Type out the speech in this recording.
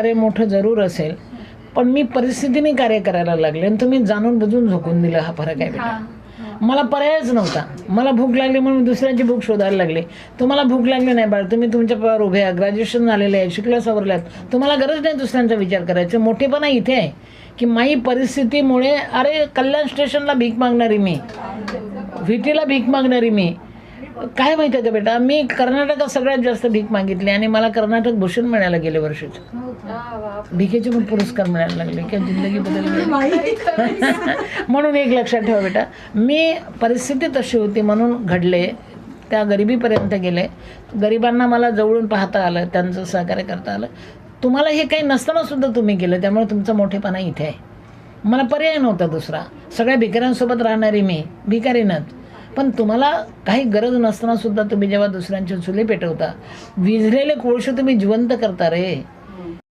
कार्य मोठं जरूर असेल पण मी परिस्थितीने कार्य करायला लागले आणि तुम्ही जाणून बुजून झोकून दिलं हा फरक आहे बेटा. मला पर्यायच नव्हता. मला भूक लागली म्हणून दुसऱ्याची भूक शोधायला लागली. तुम्हाला भूक लागली नाही बाळ तुम्ही तुमच्या पायावर उभे आहे ग्रॅज्युएशन झालेले आहे शिकल्या सवरल्यात. तुम्हाला गरज नाही दुसऱ्यांचा विचार करायचा. मोठेपणा इथे आहे की माई परिस्थितीमुळे अरे कल्याण स्टेशनला भीक मागणारी मी व्हिटीला भीक मागणारी मी काय माहिती आहे का बेटा मी कर्नाटकात सगळ्यात जास्त भीक मागितली आणि मला कर्नाटक भूषण मिळायला गेले वर्षाचे भिकेचे पण पुरस्कार मिळायला लागले. किंवा जिंदगी बदलली म्हणून एक लक्षात ठेवा बेटा. मी परिस्थिती तशी होती म्हणून घडले. त्या गरिबीपर्यंत गेले. गरिबांना मला जवळून पाहता आलं त्यांचं सहकार्य करता आलं. तुम्हाला हे काही नसताना सुद्धा तुम्ही केलं त्यामुळे तुमचा मोठेपणा इथे आहे. मला पर्याय नव्हता दुसरा. सगळ्या भिकाऱ्यांसोबत राहणारी मी भिकारीनच पण तुम्हाला काही गरज नसताना सुद्धा तुम्ही जेव्हा दुसऱ्यांची चुले पेटवता विझलेले कोळशे तुम्ही जिवंत करता रे.